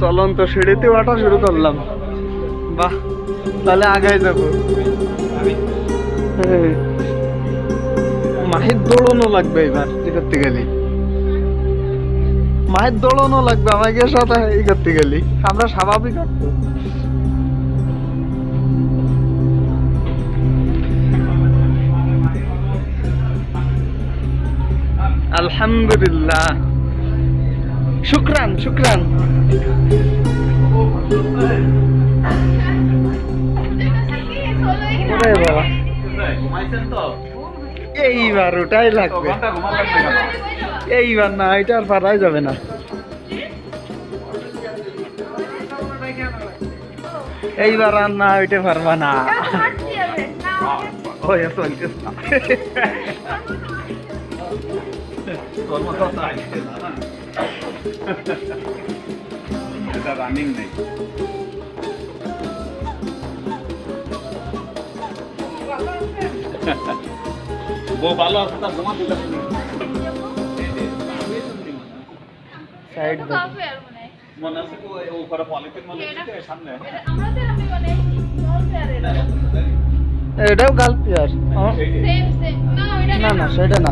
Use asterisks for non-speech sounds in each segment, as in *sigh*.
চলন্ত সিঁড়িতে ওঠা শুরু করলাম। বাহ তাহলে আগাই যাব। মাহির দৌড়ানো লাগবে এবার করতে গেলি মায়ের দৌড়ানো লাগবে আমাকে সাথে এই করতে গেলি। আমরা স্বাভাবিক আলহামদুলিল্লাহ। শুক্রান শুক্রান। ওরে বাবা? ঘুমাইছেন তো? এইবার ওটাই লাগবে। এইবার না এটা আর পারাই যাবে না। এইবার আর না ওইটা পারবা না। ওই রানিং নেই। তার জমা দিলে সাইড মনে আছে কি ওই উপরে পলিথিন মনে আছে সামনে এটাও গাল পেয়ার না না সেটা না।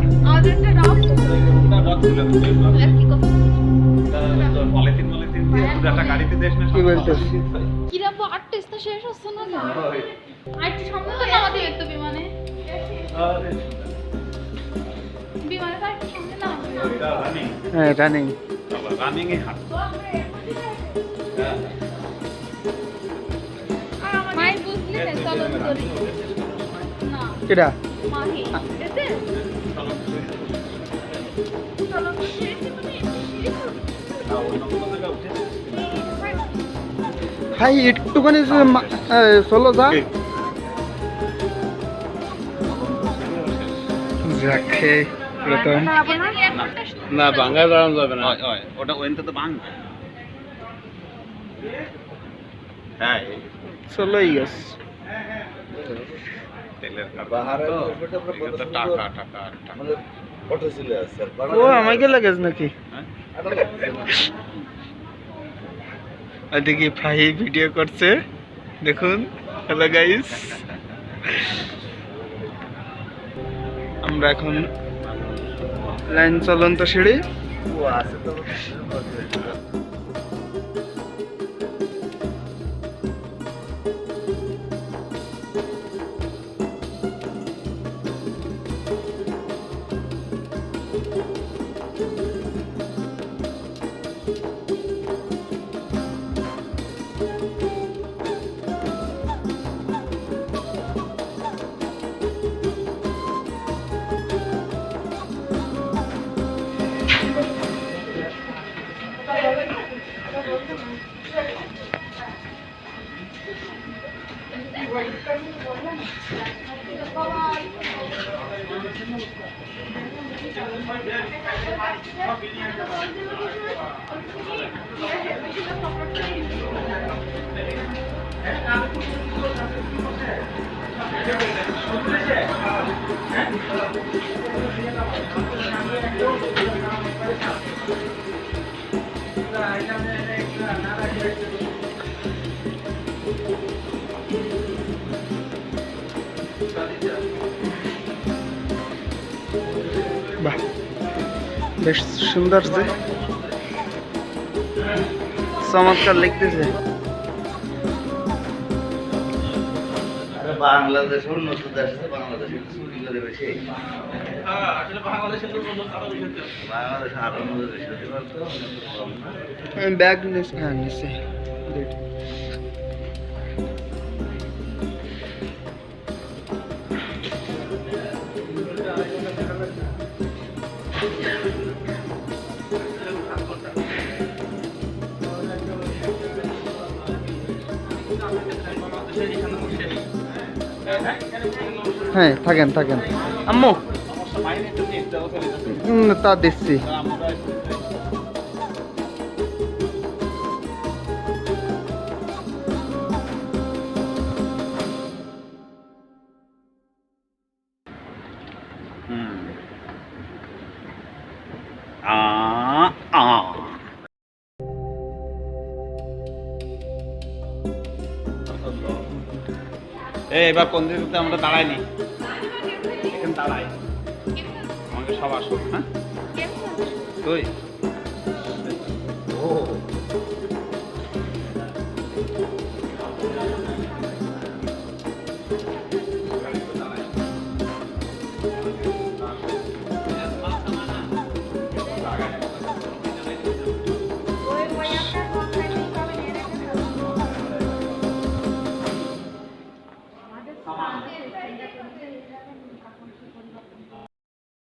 পলিথিন পলিথিন দিয়ে পুরো একটা গাড়িতে কি বলতেছিস? কিরাবো আটটেস তো শেষ হচ্ছে না না আর একটু সামনে তো একটু বিমানে। বিমানে হ্যাঁ রানিং এ হাঁট কেটা ভাই একটুখানি চলো যা। যাকে প্রথম। না বাঙ্গা দাঁড়ানো যাবে না। ওটা তো বাং হ্যাঁ চলোই গেছ। ও আমাকে লাগেছ নাকি? হ্যাঁ? ওদিকে ভাই ভিডিও করছে। দেখুন। হ্যালো গাইস *laughs* আমরা এখন लाईन चालन तर शिडी. বাহ বেশ সুন্দর যে। চমৎকার লিখতেছে বাংলাদেশ উন্নত দেশ আছে চুরি করে বেশি। বাংলাদেশ আরও উন্নত দেশ হতে পারতো ব্যাগ নিচ্ছে হ্যাঁ নিচ্ছে হ্যাঁ থাকেন থাকেন। আম্মু। তা দিচ্ছি এই এবার কোন দিকে আমরা দাঁড়াইনি। এখানে দাঁড়াই। আমাকে সব আসো হ্যাঁ? তুই ও।